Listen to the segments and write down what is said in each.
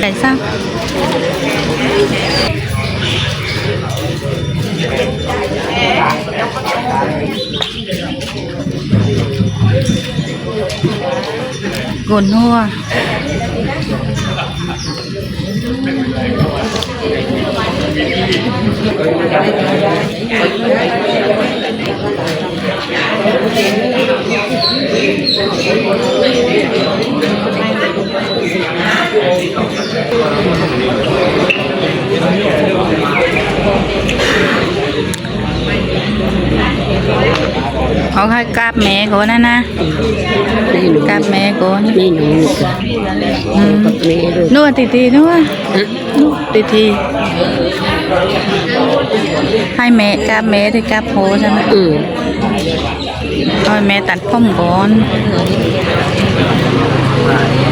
tại sao gồn hoa Thank you. เอาให้กราบแม่ก่อนนะนะกราบแม่ก่อนนี่หนูค่ะอืมกับเมย์ด้วยนวดตีตีนวดนวดตีทีให้แม่กราบแม่ที่กราบโพใช่ไหมอืมเอาให้แม่ตัดผมก่อน嗯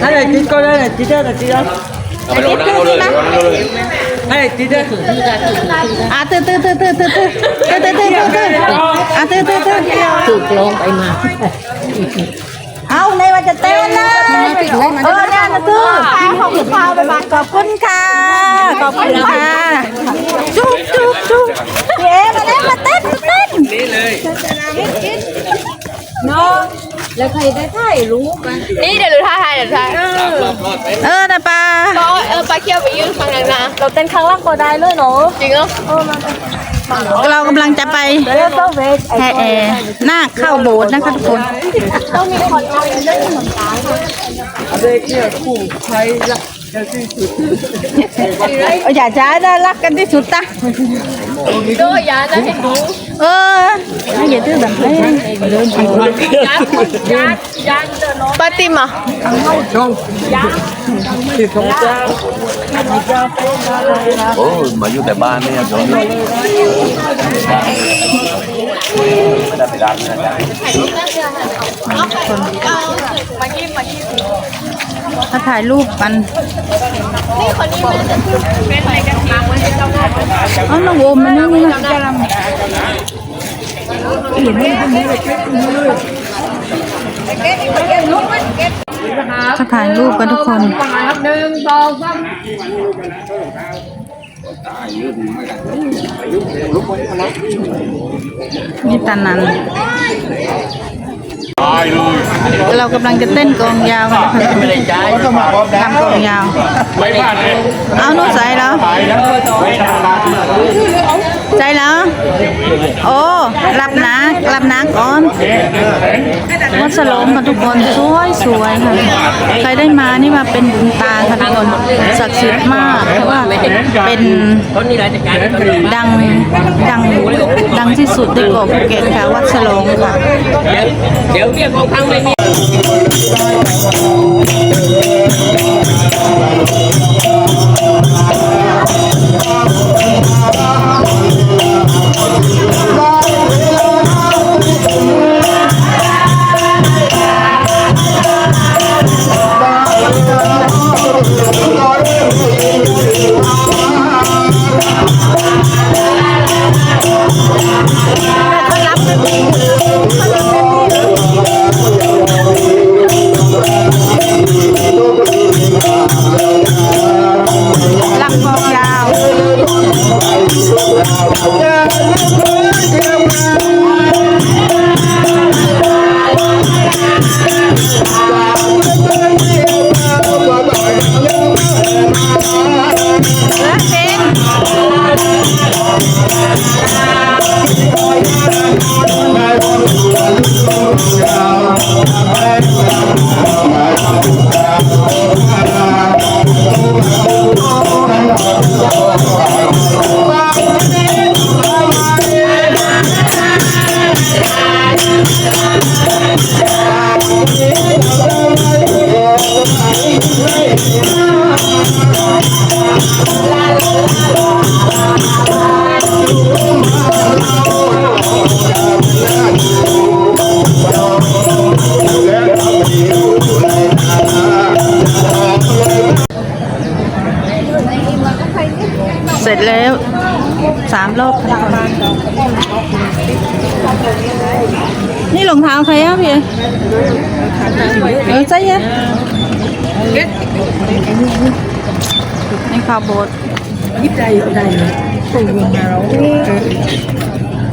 Thầy tí coi đây này, tí ra là tí ra. Thầy tiếp thương đi má. Thầy này tí ra. À từ từ từ từ từ từ. Từ từ từ từ từ. À từ từ từ. Từ luôn vậy mà. À, không, đây mà chặt tên đó. Ờ, nè, nó tư. Không được vào về bạn. Cọp quân ca. Cọp quân ca. Chúc, chúc, chúc. Chị em, em là tết, tết. t แล้วใครได้ถ่ายรูปมั้นี่เดี๋ยวดูท่าทยเดี๋ยวท่าทายเออนะปลาเพาเออปลาเคี่ยวไปยืนฟังกันนะเราเต้นครั้งล่างก็ได้เลยเนาะจริงเหรอเรากำลังจะไปแห่แอร์หน้าเข้าโบสถ์นะคะทุกคนต้องมีคนเอาเล่นขนมตาลเด็กเนี่ยคู่ใช้ อย่าจ้าได้รักกันที่สุดตะก็ยาจะเห็นดูเอออย่าดื้อแบบนี้เดินไปยาคนยายาเดินปาติมอะชงที่สงจ้าโอ้มาอยู่แต่บ้านเนี่ยจนไม่ได้ไปร้านนะจ๊ะมายิ้มมายิ้ม ถ้าถ่ายรูปกันเอาน้องโอมมานี่นี่กำลังเห็นไหมก็ถ่ายรูปกันทุกคนหนึ่งสองสามนี่ตานัน เลยเอเรากำลังจะเต้นกลองยาวกันนะคะทำกลองยาวเอาหนูใส่แล้วใจแล้ว โอ้รับนะรับนะก่อนวัดสโลมค่ะทุกคนสวยสวยค่ะ ใครได้มานี่มาเป็นบุญตาค่ะทุกคนศักดิ์สิทธิ์มากเพราะว่าเป็นดังดังดัง ที่สุดในเกาะภูเก็ตค่ะ วัดฉลองค่ะ เดี๋ยวเรียของทางไม่มี เลื เสร็จแล้วสามรอบนี่รองเท้าใครอะพี่เออใช่ยัง นี่ข้าวโบดยิบใจอยู่ได้เลยถูกยิงมาแล้ว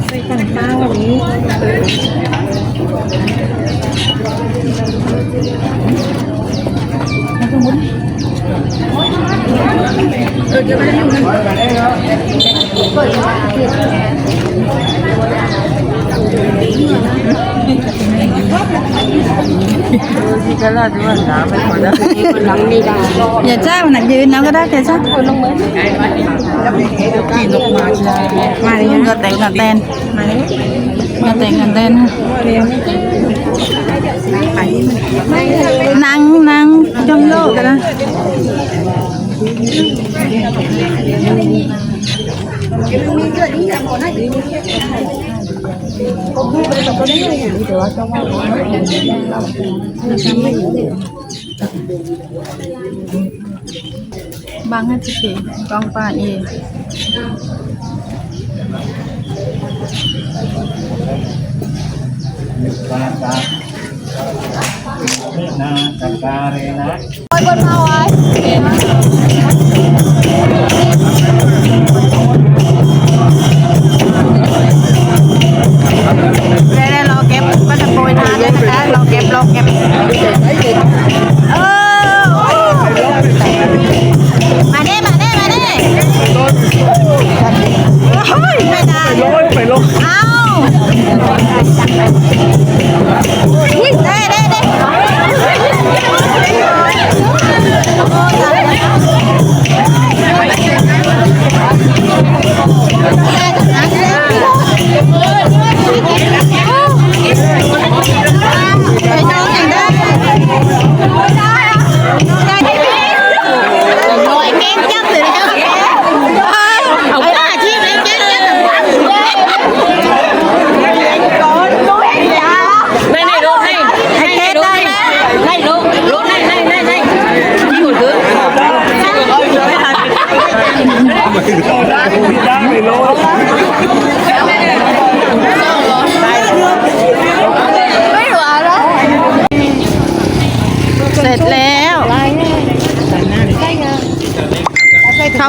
ใส่กันข้าววันนี้อย่าจ้ามันหนักยืนแล้วก็ได้แต่จ้าคนลงมือกี่นกมาใช่มาเลยก็แต่งกันแตนมาแต่งกันแตนนางนา งจอมโลกกันนะบ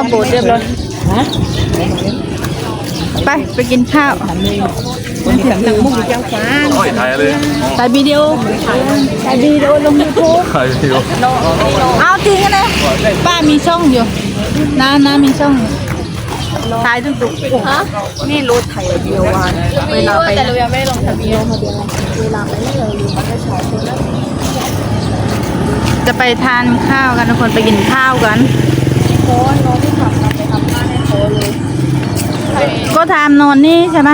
ข้าวโบดเรียบร้อยไป ไปกินข้าวสำนักมุ่งเจ้าฟ้าโอ้ยถ่ายเลยถ่ายวิดีโอแต่ดีโดนลงยูทูบถ่ายวิดีโอเอาจริงนะป้ามีช่องอยู่น้าน้ามีช่องอยู่ถ่ายทุกตุกฮะนี่รถไถเดียววันเวลาไปแต่เรายังไม่ได้ลงทะเบียนจะไปทานข้าวกันทุกคนไปกินข้าวกัน ก็ทามนอนนี่ใช่ไหม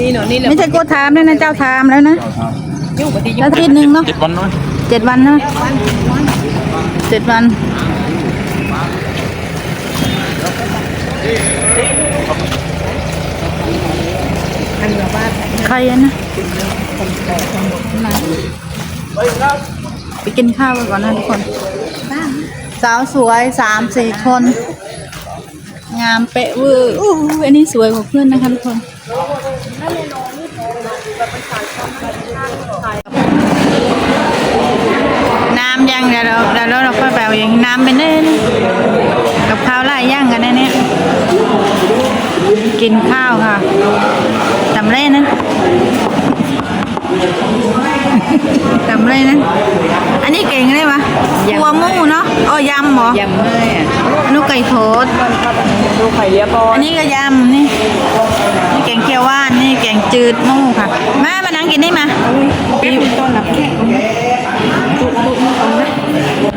นี่เนาะนี่แหละไม่ใช่โก็ทามแล้วนะเจ้าทามแล้วนะยุ่งปฏิแล้วทีหนึ่งเนาะเจ็ดวันน้อยเจ็ดวันเนาะเจ็ดวันอันแบบว่าใครอะนะไปกินข้าวกันก่อนนะทุกคน สาวสวยสามสี่คน งามเป๊ะเวอร์อู้หูอันนี้สวยกว่าเพื่อนนะคะทุกคนน้ำยังเดี๋ยวเราเดี๋ยวเราค่อยไปเอาเองน้ำเป็นเน่นกับข้าวหลายอย่างกันแน่เนี่ยกินข้าวค่ะ เหรอยำให้อะลูกไก่ทอดดูไข่เลียบออันนี้ก็ยำนี่นี่แกงเขียวหวานนี่แกงจืดนู่ค่ะแม่มานั่งกินได้มา ต้นนับแขก